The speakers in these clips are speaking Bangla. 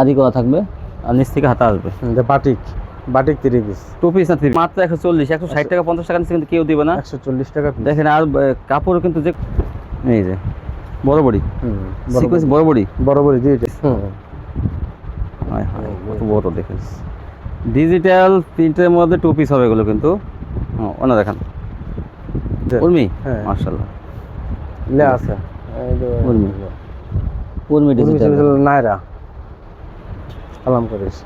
আদি করা থাকবে আর নিচ থেকে হাতা আসবে। Batik batik three piece two piece না থ্রি মাত্র একশো চল্লিশ একশো ষাট টাকা পঞ্চাশ টাকা নিচে কিন্তু কেউ দিবে না। একশো চল্লিশ টাকা দেখেন আর আহ, কাপড় কিন্তু যে এই যে বড় বড়ি। সিকোয়েন্স বড় বড়ি। হায় হায়, দেখেন। ডিজিটাল প্রিন্টের মধ্যে টু পিস হবে এগুলো কিন্তু। ওনা দেখান। উর্মি? হ্যাঁ। মার্শাল্লাহ লে আছে। উর্মি। উর্মি ডিজিটাল ছিল সালাম করিস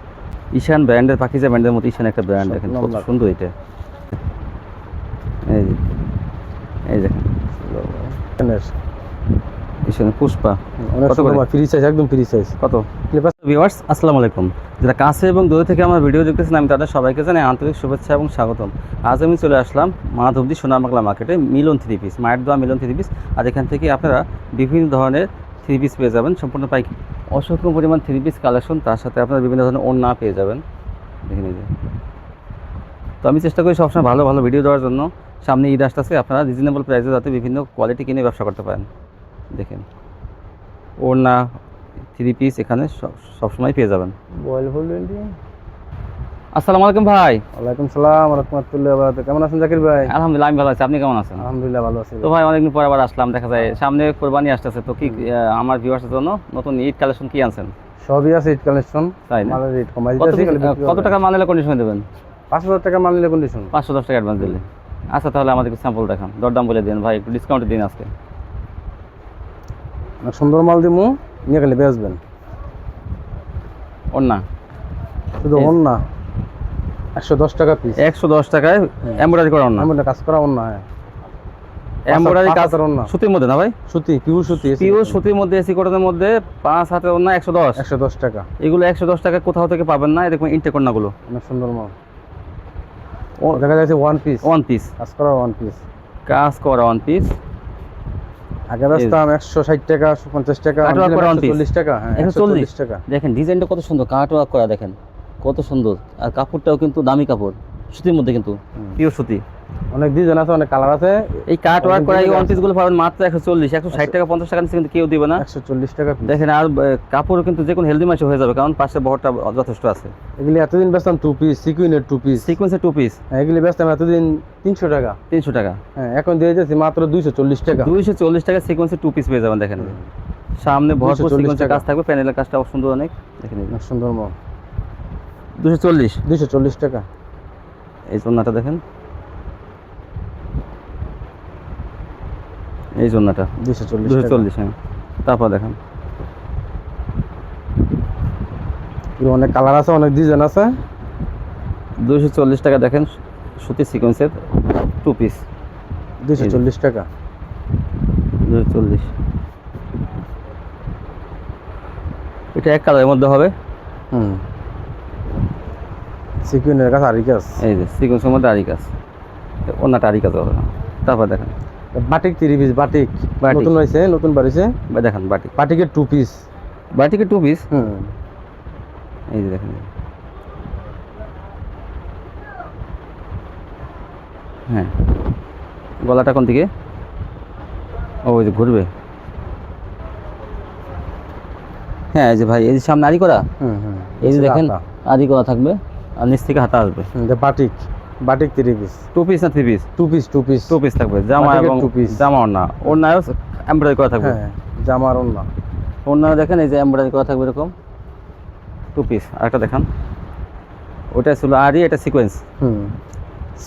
ঈশান ব্র্যান্ডের পাকিজা ব্র্যান্ডের মতো ঈশান একটা ব্র্যান্ড দেখেন কত সুন্দর এটা। এই এই দেখেন। পুষ্পা কত ফ্রি সাইজ একদম ফ্রি সাইজ কত? ভিউয়ার্স আসসালামু আলাইকুম। যারা কাছে এবং দূরে থেকে আমার ভিডিও দেখতেছেন আমি তাদের সবাইকে জানাই আন্তরিক শুভেচ্ছা এবং স্বাগতম। আজ আমি চলে আসলাম মাধবদী সোনারমাকলা মার্কেটে মিলন থ্রি পিস মায়ের দোয়া মিলন থ্রি পিস আর এখান থেকে আপনারা বিভিন্ন ধরনের থ্রি পিস পেয়ে যাবেন সম্পূর্ণ পাই অসংখ্য পরিমাণ থ্রি পিস কালেকশন তার সাথে আপনারা বিভিন্ন ধরনের ওড়না পেয়ে যাবেন। দেখে নিজে তো আমি চেষ্টা করি সবসময় ভালো ভালো ভিডিও দেওয়ার জন্য। সামনে ঈদ আসতেছে, আপনারা রিজনেবল প্রাইসে যাতে বিভিন্ন কোয়ালিটি কিনে ব্যবসা করতে পারেন। দেখেন ওড়না থ্রি পিস এখানে সব- সবসময় পেয়ে যাবেন। বয়েল আসসালামু আলাইকুম ভাই। ওয়ালাইকুম সালাম রহমতুল্লাহ বারাকাতুহু। কেমন আছেন জাকির ভাই? আলহামদুলিল্লাহ আমি ভালো আছি। আপনি কেমন আছেন? আলহামদুলিল্লাহ ভালো আছি। তো ভাই অনেকদিন পর আবার আসলাম। দেখা যায় সামনে কোরবানি আসতেছে। তো কি আমার ভিউয়ার্সের জন্য নতুন ঈদ কালেকশন কি আনছেন? সবই আছে ইট কালেকশন। তাই না? মালের রেট কমাই দিতেছি কত টাকা মানেলে কন্ডিশন দেবেন? পাঁচ হাজার টাকা মাল নিলে কন্ডিশন পাঁচশো দশ টাকা অ্যাডভান্স দিলে। আচ্ছা তাহলে আমাদেরকে স্যাম্পল দেখান। দরদাম বলে দিন ভাই একটু ডিসকাউন্ট দিন আজকে। সুন্দর মাল দিমু নিয়ে গেলে বেচবেন। ওড়না। শুধু এই- না একশো দশ টাকা পিস একশো দশ টাকায় এমব্রয়ডারি করা আমার কাজ করা অন্য হ্যাঁ। এমব্রয়ডারি কাজ ওড়না। সুতির মধ্যে না ভাই? সুতি পিউ সুতি পিওর সুতির মধ্যে এসি কোটনের মধ্যে পাঁচ হাতের ওড়না একশো দশ। একশো দশ টাকা। এগুলো একশো দশ টাকা কোথাও থেকে পাবেন না এরকম ইনটেক ওড়নাগুলো অনেক সুন্দর মাল। ও দেখা যাচ্ছে ওয়ান পিস ওয়ান পিস কাজ করা ওয়ান পিস কাজ করা ওয়ান পিস আগে বেচতাম একশো ষাট টাকা পঞ্চাশ টাকা। চল্লিশ টাকা হ্যাঁ একশো চল্লিশ। টাকা। দেখেন ডিজাইনটা কত সুন্দর কাট ওয়ার্ক করা দেখেন। কত সুন্দর। আর কাপড়টাও কিন্তু দামি কাপড় সুতির মধ্যে কিন্তু। পিওর সুতি। অনেক ডিজাইন আছে অনেক কালার আছে। এই কাট ওয়ার্ক করা এই ওয়ান। পিসগুলো পাবেন মাত্র একশো চল্লিশ। একশো ষাট টাকা পঞ্চাশ টাকা নিচে কিন্তু কেউ দিবে না। একশো চল্লিশ টাকা দেখেন আর কাপড় কিন্তু যে কোনো হেলদি মাসে হয়ে যাবে কারণ পাশে বহরটা যথেষ্ট আছে। এগুলি এতদিন বেচতাম টু পিস সিকুইনের টু পিস সিকোয়েন্সের টু পিস এগুলি বেচতাম এতদিন তিনশো টাকা। তিনশো টাকা। হ্যাঁ এখন দিয়ে যাচ্ছি মাত্র দুইশো চল্লিশ টাকা। দুইশো চল্লিশ টাকা সিকোয়েন্সের টু পিস পেয়ে যাবেন দেখেন। সামনে ভরপুর 240 কাজ থাকবে প্যানেলের কাজটা সুন্দর অনেক। দেখে নিন। অনেক সুন্দর দুশো চল্লিশ। দুইশো চল্লিশ টাকা। এই জন্নাটা দেখেন। এই জন্নাটা দুইশো চল্লিশ দুশো চল্লিশ হ্যাঁ। তারপর দেখেন। অনেক কালার আছে অনেক ডিজাইন আছে। দুশো চল্লিশ টাকা দেখেন সুতির সিকোয়েন্সের টু পিস যে। চল্লিশ টাকা। দুশো চল্লিশ। এটা এক কালারের মধ্যে হবে। হুম। সিকুইনের আরি কাজ। এই যে সিকোয়েন্সের মধ্যে আরি কাজ। অন্যটা আরি কাজ হবে না। তারপর দেখেন। Batik three piece batik. Batik. নতুন হয়েছে নতুন বাড়িছে দেখেন বাটি বাটিকের টু পিস বাটিকে টু পিস হুম। এই যে দেখেন। হ্যাঁ। গলাটা কোন দিকে? ও ওই যে ঘুরবে। হ্যাঁ এই যে ভাই এই যে সামনে আরি করা? হুম হুম। এই যে দেখেন। আরি করা থাকবে। আর নিচ থেকে হাতা আসবে। Batik batik three piece two piece না three piece two piece two piece two piece থাকবে জামা এবং two piece। জামা না ওর নাও এমব্রয়ডারি করা থাকবে। হ্যাঁ জামার অন্য ওর দেখেন এই যে এমব্রয়ডারি করা থাকবে এরকম। টু পিস আরেকটা দেখান। ওটা ছিল আরি এটা সিকোয়েন্স হুম।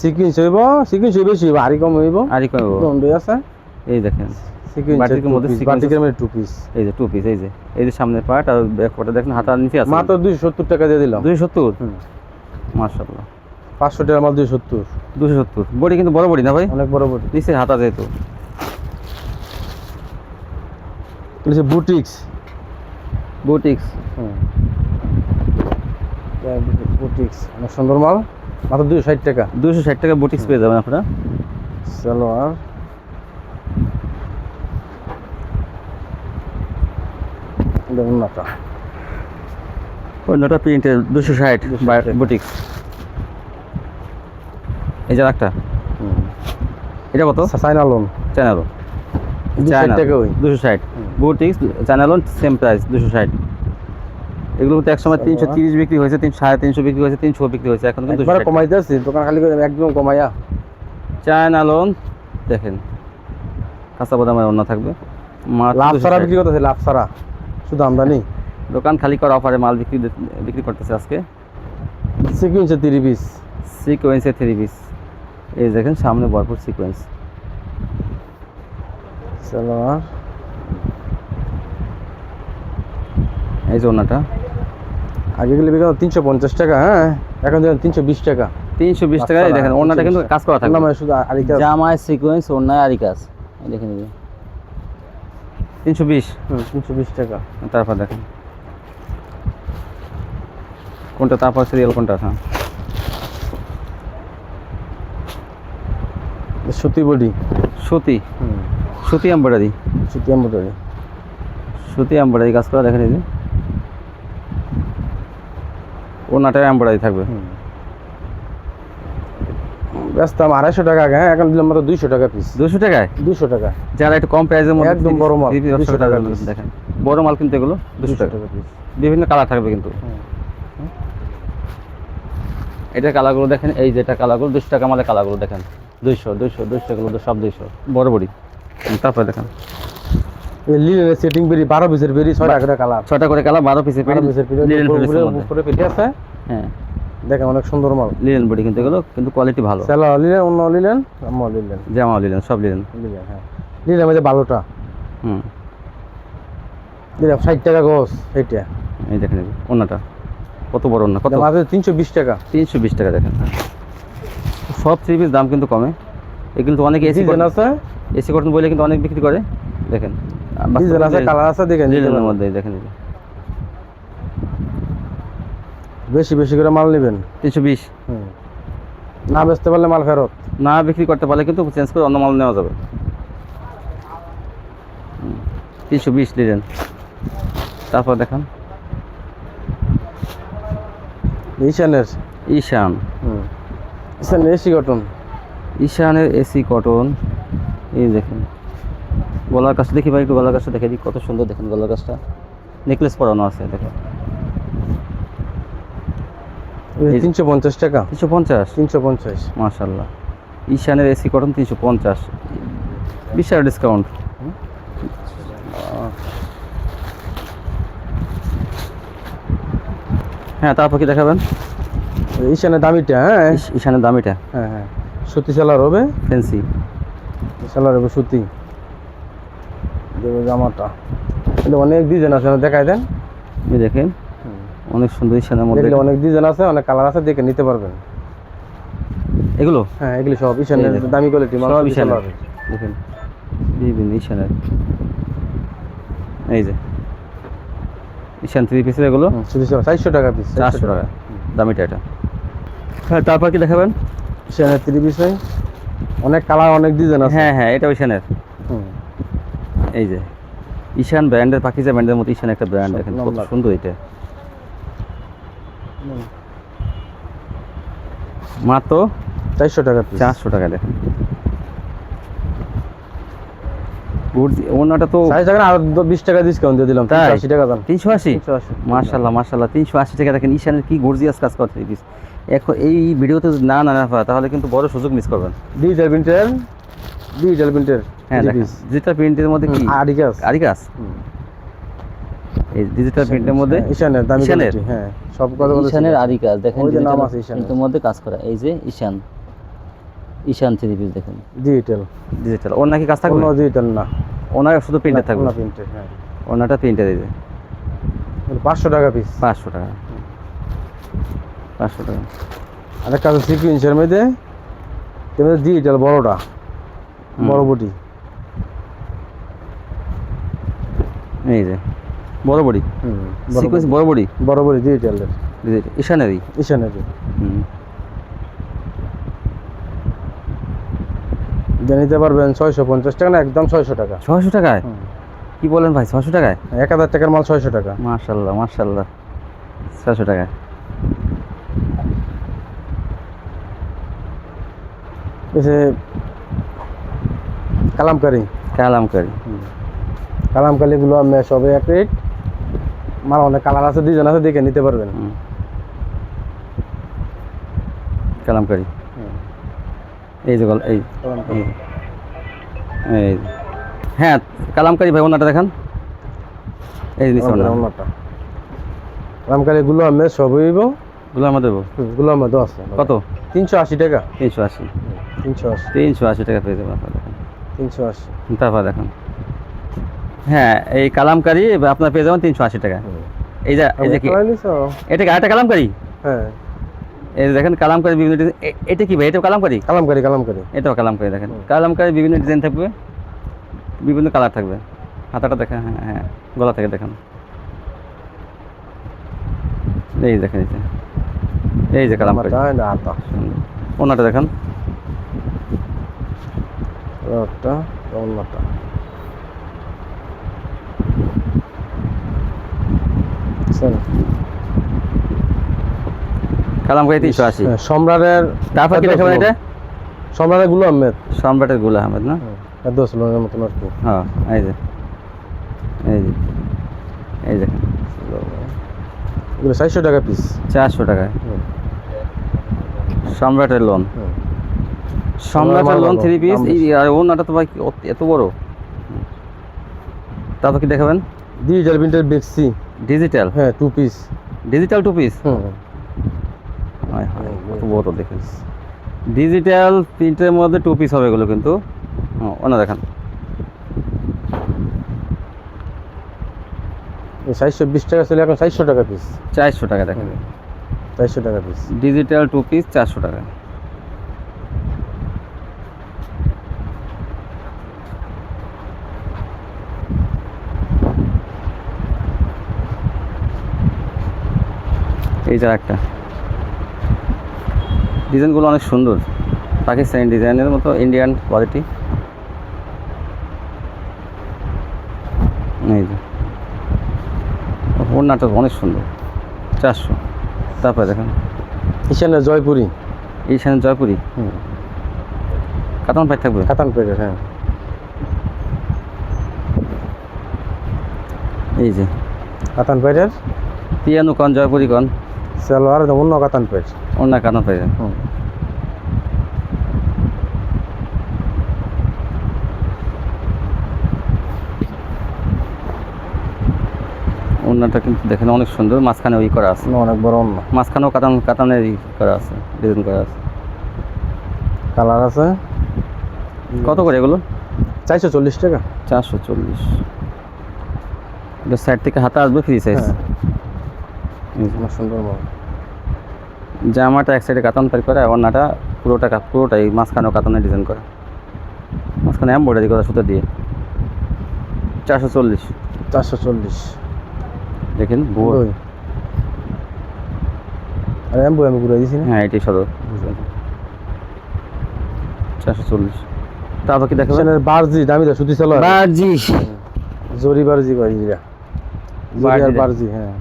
সিকুয়েন্স হইব সিকুয়েন্স হইব বেশি হইব আরি কম হইব। আরি কম হইব। দণ্ডই আছে। এই দেখেন সিকুয়েন্স বাটিকের মধ্যে বাটিকের মধ্যে টু পিস এই যে টু পিস এই যে। এই যে সামনের পার্ট আর ব্যাক পার্টটা দেখেন হাতার নিচে আছে। মাত্র দুইশো সত্তর টাকা দিয়ে দিলাম। দুশো সত্তর? হুম। মার্শাল্লাহ পাঁচশো টাকার মাল দুইশো সত্তর। দুশো সত্তর। বডি কিন্তু বড় বডি না ভাই? অনেক বড় বড়। নিচে হাতা যেহেতু। এটা বুটিক্স। বুটিক্স। হুম। বুটিক্স অনেক সুন্দর মাল। মাত্র দুইশো ষাট টাকা। দুশো ষাট টাকা বুটিক্স পেয়ে যাবেন আপনারা। চলো আর দেখুন নাটা অন্যটা প্রিন্টের দুশো ষাট 260 বুটিক্স এই যে একটা এটা কত? চাইনা লোন ষাট টাকা ওই। দুশো ষাট। বুটিক্স চ্যানেলও সেম প্রাইস দুশো ষাট। এগুলো তো একসময় তিনশো তিরিশ বিক্রি হয়েছে তিন সাড়ে তিনশো বিক্রি হয়েছে তিনশো বিক্রি হয়েছে এখন কিন্তু কমাইতে আসছি দোকান খালি করে একদম কমাইয়া। চায়না লোন দেখেন। কাঁচা বাদামের অন্য থাকবে। লাভ 260 ছাড়া বিক্রি করতেছে লাভ ছাড়া। শুধু আমদানি। দোকান খালি করা অফারে মাল বিক্রি বিক্রি করতেছে আজকে। সিকুয়েন্সে তিরিশ পিস সিকোয়েন্সে থ্রি পিস এই দেখেন সামনে ভরপুর সিকোয়েন্স সালোয়ার এই যে ওনাটা। আগে গেলে বিক্রি তিনশো পঞ্চাশ টাকা হ্যাঁ? এখন দেখেন তিনশো বিশ টাকা। তিনশো বিশ টাকা এই দেখেন ওনাটা কিন্তু কাজ করা থাকবে। নামে শুধু আরিকা জামায় সিকোয়েন্স ওনায় আরি কাজ। এই দেখেন তিনশো বিশ। তিনশো বিশ টাকা। তারপর দেখেন। কোনটা তারপর সিরিয়াল কোনটা? হ্যাঁ। সুতি বডি। সুতি। সুতি এম্ব্রয়ডারি সুতি এম্ব্রয়ডারি সুতি এম্ব্রয়ডারি কাজ করা দেখেন এই ওনাটা এম্ব্রয়ডারি থাকবে। ব্যস্ত আমার আড়াইশো টাকা আগে হ্যাঁ এখন দিলাম মাত্র দুইশো টাকা পিস দুশো টাকায়? দুশো টাকা। যারা একটু কম প্রাইসের মধ্যে একদম বড় মাল, 200 টাকা দেখেন। বড় মাল কিন্তু এগুলো দুশো টাকা। পিস বিভিন্ন কালার থাকবে কিন্তু। এটা কালারগুলো দেখেন এই যেটা কালারগুলো দুশো টাকা মালের কালারগুলো দেখেন। দুইশো দুইশো দুইশো এগুলো তো সব দুইশো। বড় বড়ি। তারপরে দেখেন। লিলেনের সেটিং বেরি বারো পিসের বেরি ছয় টাকা কালার। ছটা করে কালার বারো পিসের বারো পিসের লিলেন পেরি ফেব্রিক্সের মধ্যে। উপরে পেটি আছে। হ্যাঁ। দেখেন অনেক সুন্দর মাল। লিলেন বডি কিন্তু এগুলো কিন্তু কোয়ালিটি ভালো। লিলেন অন্য লিলেন লিলেন জামা লিলেন সব লিলেন লিলেন হ্যাঁ। লিলেন মধ্যে বারোটা হুম। লিলেন ষাট টাকা গোস এইটা। এই দেখেন ওনাটা কত বড় না? কত? মাত্র তিনশো বিশ টাকা। তিনশো বিশ টাকা দেখেন। সব থ্রি পিস দাম কিন্তু কমে। এগুলো কিন্তু অনেকে এসি আছে। এসি কটন বলে কিন্তু অনেক বিক্রি করে। দেখেন। আছে কালার আছে দেখেন নিতে মধ্যে দেখেন বেশি বেশি করে মাল নেবেন। তিনশো বিশ। না বেচতে পারলে মাল ফেরত। না বিক্রি করতে পারলে কিন্তু চেঞ্জ করে অন্য মাল নেওয়া যাবে। তিনশো বিশ লিলেন তারপর দেখান। ঈশানের? ঈশান। Ishan AC cotton? ঈশানের এসি কটন। এই দেখেন। গলার কাছটা দেখি ভাই একটু গলার কাছটা দেখে দিই। কত সুন্দর দেখেন গলার কাছটা নেকলেস পরানো আছে দেখেন এই- তিনশো পঞ্চাশ টাকা। তিনশো পঞ্চাশ? তিনশো পঞ্চাশ। মাশাল্লাহ ঈশানের এসি কটন তিনশো পঞ্চাশ। বিশাল ডিসকাউন্ট হ্যাঁ তারপর কি দেখাবেন? ঈশানের দামিটা হ্যাঁ? ঈশানের দামিটা। হ্যাঁ হ্যাঁ। সুতি সেলার হবে? ফ্যান্সি সেলার হবে সুতি। দেবে জামাটা। এটা অনেক ডিজাইন আছে দেখাই দেন। এই দেখেন অনেক সুন্দর ঈশানের মধ্যে। অনেক ডিজাইন আছে অনেক কালার আছে দেখে নিতে পারবেন। এগুলো? হ্যাঁ এগুলো সব ঈশানের। দামি কোয়ালিটি সব ঈশানের। দেখেন বিভিন্ন ঈশানের। এই যে ঈশান থ্রি পিসের এগুলো? চারশো টাকা পিস চারশো টাকা। দামিটা এটা। হ্যাঁ তারপর কি দেখাবেন? ঈশানের থ্রি পিস অনেক কালার অনেক ডিজাইন আছে। হ্যাঁ হ্যাঁ এটা ঈশানের এই যে ঈশান ব্র্যান্ডের পাখিজা ব্র্যান্ডের মতো ঈশান একটা ব্র্যান্ড দেখেন কত। সুন্দর এটা। মাত্র চারশো টাকা পিস চারশো টাকা দেখেন। ওনাটা তো চার টাকা আর দ- বিশ টাকা ডিসকাউন্ট দিয়ে দিলাম তাই? আশি টাকা দাম। তিনশো আশি? মার্শাল্লাহ মার্শাল্লাহ তিনশো আশি টাকা। দেখেন ঈশানের কি গর্জিয়াস কাজ করতে দিস এখন এই ভিডিওতে না না না তাহলে কিন্তু বড় সুযোগ মিস করবেন। ডিজিটাল প্রিন্টের ডিজিটাল প্রিন্টের হ্যাঁ ডিজিটাল প্রিন্টের মধ্যে কি? আডিকাস আরিকাস এই ডিজিটাল প্রিন্টের মধ্যে? ঈশানের দামি হ্যাঁ সব কথা ঈশানের আরিকাস দেখেন যে নাম আছে ঈশানের। মধ্যে কাজ করা। এই যে ঈশান। ঈশান থ্রি পিস দেখেন। ডিজিটাল ডিজিটাল ওর নাকি কাজ থাকবে? কোনো ডিজিটাল না। ওনার শুধু প্রিন্টার থাকবে? না প্রিন্টের হ্যাঁ। ওনারটা প্রিন্টার যে পাঁচশো টাকা পিস পাঁচশো টাকা। পাঁচশো টাকা। আর একটা সিকুয়েন্সের মধ্যে তেমনি ডিজিটাল বড়টা। বড় বুটি এই যে বড় বড়ি। সিকোয়েন্স বড় বড়ি। বড় বড়ি? ডিজিটালের ঈশানেরই? ঈশানের হুম। যে নিতে পারবেন ছয়শো পঞ্চাশ টাকা না একদম ছয়শো টাকা। ছশো টাকায়? কি বলেন ভাই ছশো টাকায়? এক হাজার টাকার মাল ছয়শো টাকা। মার্শাল্লাহ মার্শাল্লাহ ছশো টাকায়। এসে কালামকারি। কালামকারি। কালামকারিগুলো মেশ হবে এক রেট মাল অনেক কালার আছে ডিজাইন আছে দেখে নিতে পারবেন। কালামকারি। এই যে এই এই হ্যাঁ কালামকারি ভাই ওনাটা দেখান। এই জিনিস অন্যটা রামকারি গুলো আহমেদ সব হইব। গুলো আমাদের দেবো গুলো আহমেদও আছে। কত? তিনশো আশি টাকা। তিনশো আশি। তিনশো আশি। তিনশো আশি টাকা পেয়ে যাবেন তিনশো আশি। তারপর দেখেন। হ্যাঁ এই কালামকারি আপনার পেয়ে যাবেন তিনশো আশি টাকা। এই যে এই যে কি? এটা কি আরেকটা কালামকারি? হ্যাঁ। এই দেখেন কালামকারি বিভিন্ন ডিজাইন এটা কি ভাই? এটা কালামকারি? কালামকারি কালামকারি। এটাও কালামকারি দেখেন। কালামকারি বিভিন্ন ডিজাইন থাকবে বিভিন্ন কালার থাকবে। হাতাটা দেখেন হ্যাঁ হ্যাঁ গলা থেকে দেখেন। এই দেখেন এই যে। এই যে কালামকারি। ওনাটা দেখেন। অন্যটা বুঝছেন? কালামকারি তিনশো আশি। হ্যাঁ, সম্রাটের তারপর কি দেখাবেন এটা? সম্রাটেরগুলো আহমেদ। সম্রাটের গুল আহমেদ না? এত লোনের মতন আর কি হ্যাঁ এই যে। এই যে এই দেখেন এগুলো চারশো টাকা পিস চারশো টাকায়। সম্রাটের লোন সম্রাটের লোন থ্রি পিস। আর ওনাটা তো ভাই এত বড়? তারপর কি দেখাবেন? ডিজিটাল প্রিন্টের বেক্সি ডিজিটাল হ্যাঁ two piece digital two piece হুম কত বড় দেখেন ডিজিটাল প্রিন্টের মধ্যে টু পিস হবে এগুলো কিন্তু। হ্যাঁ, ওনা দেখান। চারশো বিশ টাকা ছিল এখন চারশো টাকা পিস চারশো টাকা দেখেন। চারশো টাকা পিস ডিজিটাল টু পিস চারশো টাকা। এই যে একটা ডিজাইনগুলো অনেক সুন্দর। পাকিস্তানি ডিজাইনের মতো ইন্ডিয়ান কোয়ালিটি এই যে। ওড়নাটা অনেক সুন্দর। চারশো। তারপরে দেখেন। ঈশানের জয়পুরি। এইখানে জয়পুরি। কাতান পাই থাকবে? কাতান প্যাকেট হ্যাঁ। এই যে। কাতান প্যাকেট পিয়ানো কন জয়পুরি কন সালোয়ার অন্য কাতান প্যাকেট অন্য কাতান পাই যায়। হুম। অন্যটা কিন্তু দেখেন অনেক সুন্দর মাঝখানে ওই করা আছে। অনেক বড় অন্য। মাঝখানেও কাতান কাতানের ই করা আছে ডিজাইন করা আছে। কালার আছে? কত করে এগুলো? চারশো চল্লিশ টাকা। চারশো চল্লিশ। এটা সাইড থেকে হাতে আসবে ফ্রি সাইজ হ্যাঁ। সুন্দর মাল জামাটা এক সাইডে কাতান পাই করে অন্যটা পুরোটা পুরোটাই মাঝখানেও কাতানের ডিজাইন করা। মাঝখানে এম্বয়ডারি করা সুতো দিয়ে। চারশো চল্লিশ। চারশো চল্লিশ। দেখেন আর এম্বু আমি ঘুরে না। হ্যাঁ এটাই সদর। চারশো চল্লিশ। তারপর কি দেখাবেন? বারজি দামি দা সুতি জরি বারজি কয় জিরা বারজি। বারজি হ্যাঁ।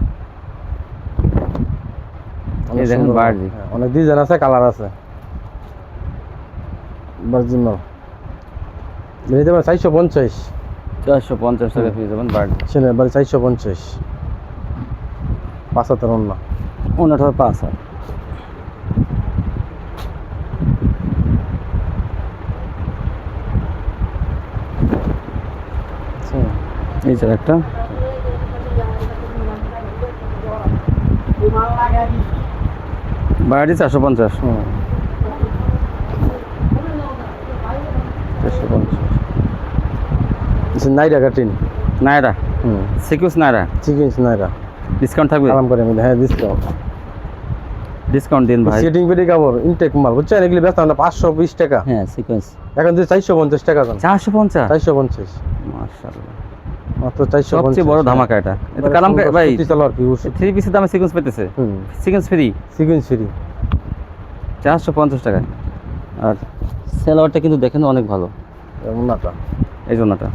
এই দেখেন। বারজি। হ্যাঁ, অনেক ডিজাইন আছে কালার আছে। বারজি মাল। নিতে পারে চারশো পঞ্চাশ। চারশো পঞ্চাশ টাকা পেয়ে যাবেন বাড়ি ছেলে বাড়ি চারশো পঞ্চাশ। পাঁচ হাজার অন্য হবে পাঁচ হাজার এই যে একটা। বাড়ি চারশো পঞ্চাশ। চারশো পঞ্চাশ। আচ্ছা, নাইরা কাটিন হুম। নাইরা। ডিসকাউন্ট থাকবে? আরাম করে আমি হ্যাঁ ডিসকাউন্ট। ডিসকাউন্ট দিন ভাই। সেটিং পেটি কাপড় ইনটেক মাল বুঝছেন? এগুলি ব্যস্ত আমরা পাঁচশো বিশ টাকা। হ্যাঁ সিকোয়েন্স এখন চারশো পঞ্চাশ টাকা চারশো পঞ্চাশ? চারশো পঞ্চাশ। মাত্র সবচেয়ে বড় ধামাকা এটা। এটা কালাম ভাই থ্রি পিসের দামে সিকোয়েন্স পেতেছে। সিকোয়েন্স ফ্রি সিকুয়েন্স ফ্রি চারশো পঞ্চাশ টাকায় আর সেলোয়ারটা কিন্তু দেখেন অনেক ভালো। এই জন্যটা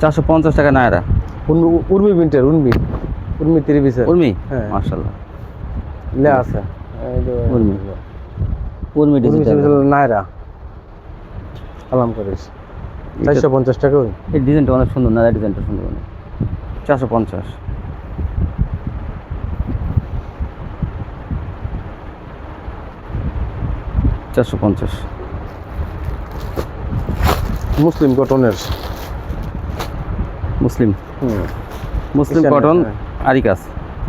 চারশো পঞ্চাশ টাকা নায়রা। উর্মি প্রিন্টের উর্মি। উর্মি তিরি পিসের উর্মি? হ্যাঁ। মার্শাল্লাহ লে আছে। উর্মি। উর্মি নাইরা আলাম করিস চারশো পঞ্চাশ টাকা ওই। এই ডিজাইনটা অনেক সুন্দর না ডিজাইনটা সুন্দর অনেক চারশো পঞ্চাশ। চারশো পঞ্চাশ। মুসলিম কটনের। মুসলিম। মুসলিম কটন হ্যাঁ। আরিকাস।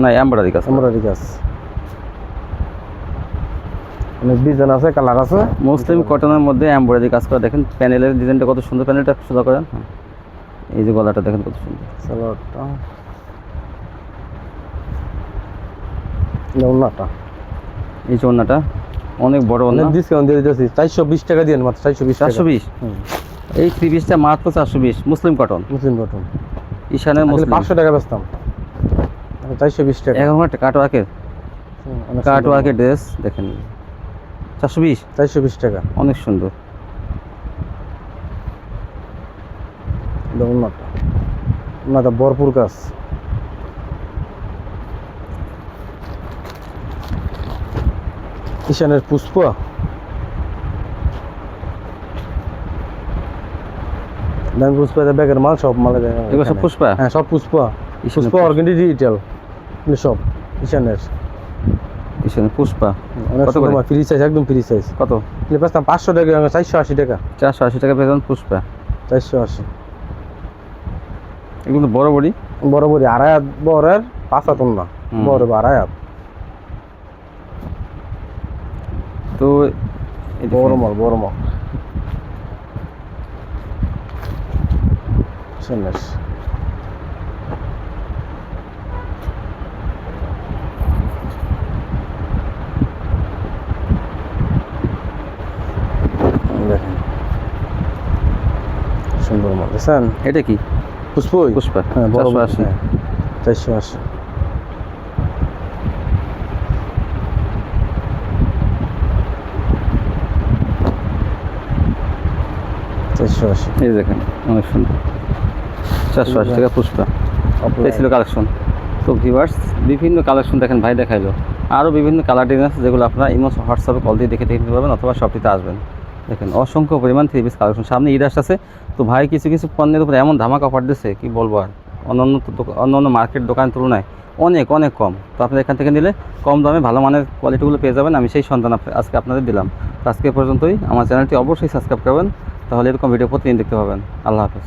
না কাজ এমব্রয়ডারি কাজ অনেক ডিজাইন আছে কালার আছে। মুসলিম কটনের মধ্যে এমব্রয়ডারি কাজ করা। দেখেন প্যানেলের ডিজাইনটা কত সুন্দর প্যানেলটা সোজা করেন। হ্যাঁ। এই যে গলাটা দেখেন কত সুন্দর। সালোয়ারটা। ওনাটা এই যে ওড়নাটা অনেক বড় অনেক ডিসকাউন্ট দিয়ে দিতেছি। চারশো বিশ টাকা দিয়ে মাত্র চারশো বিশ চারশো বিশ? এই থ্রি পিসটা মাত্র চারশো বিশ। মুসলিম কটন মুসলিম কটন ঈশানের মুসলিম। পাঁচশো টাকা বেচতাম। চারশো বিশ টাকা। এখন একটা অনেক কাটওয়ার্কের ড্রেস দেখেন। চারশো বিশ? চারশো বিশ টাকা। অনেক সুন্দর। ওনাটা ওনাটা ভরপুর কাজ ঈশানের পুষ্প। পুষ্পা ব্যাগের মাল সব মাল এগুলো সব পুষ্পা? হ্যাঁ সব পুষ্পা। Pushpa organdie digital. সব ঈশানের। ঈশানের পুষ্পা? কত করে? ফ্রি সাইজ একদম ফ্রি সাইজ কত? বেচতাম পাঁচশো টাকা চারশো আশি টাকা। চারশো আশি টাকা পেয়েছেন পুষ্পা। চারশো আশি। এগুলো বড় বড়ি? বড় বড়ি আড়াই হাত বড়ের পাঁচ হাত না। বড় আড়াই হাত তো বড় মাল বড় মাল শুনিস দেখেন সুন্দর মাল দেখছেন এটা কি? পুষ্পই? পুষ্পা হ্যাঁ বড় আশি। হ্যাঁ, চারশো আশি। চারশো আশি। এই দেখেন অনেক সুন্দর। চারশো আশি টাকা পুষ্পা। এই ছিল কালেকশন। তো ভিউয়ার্স বিভিন্ন কালেকশন দেখেন ভাই দেখাইলো। আরও বিভিন্ন কালার ডিজাইন আছে যেগুলো আপনারা ইমো হোয়াটসঅ্যাপে কল দিয়ে দেখে দেখতে পারবেন অথবা শপটিতে আসবেন। দেখেন, অসংখ্য পরিমাণ থ্রি পিস কালেকশন সামনে ঈদ আসতেছে। তো ভাই, কিছু কিছু পণ্যের উপরে এমন ধামাকা অফার দিচ্ছে কি বলব আর? অন্য অন্যান্য মার্কেট দোকানের তুলনায় অনেক অনেক কম। তো আপনি এখান থেকে নিলে কম দামে ভালো মানের কোয়ালিটিগুলো পেয়ে যাবেন। আমি সেই সন্ধান আজকে আপনাদের দিলাম। তো আজকে পর্যন্তই। আমার চ্যানেলটি অবশ্যই সাবস্ক্রাইব করবেন। তাহলে এরকম ভিডিও প্রতিদিন দেখতে পাবেন। আল্লাহ হাফেজ।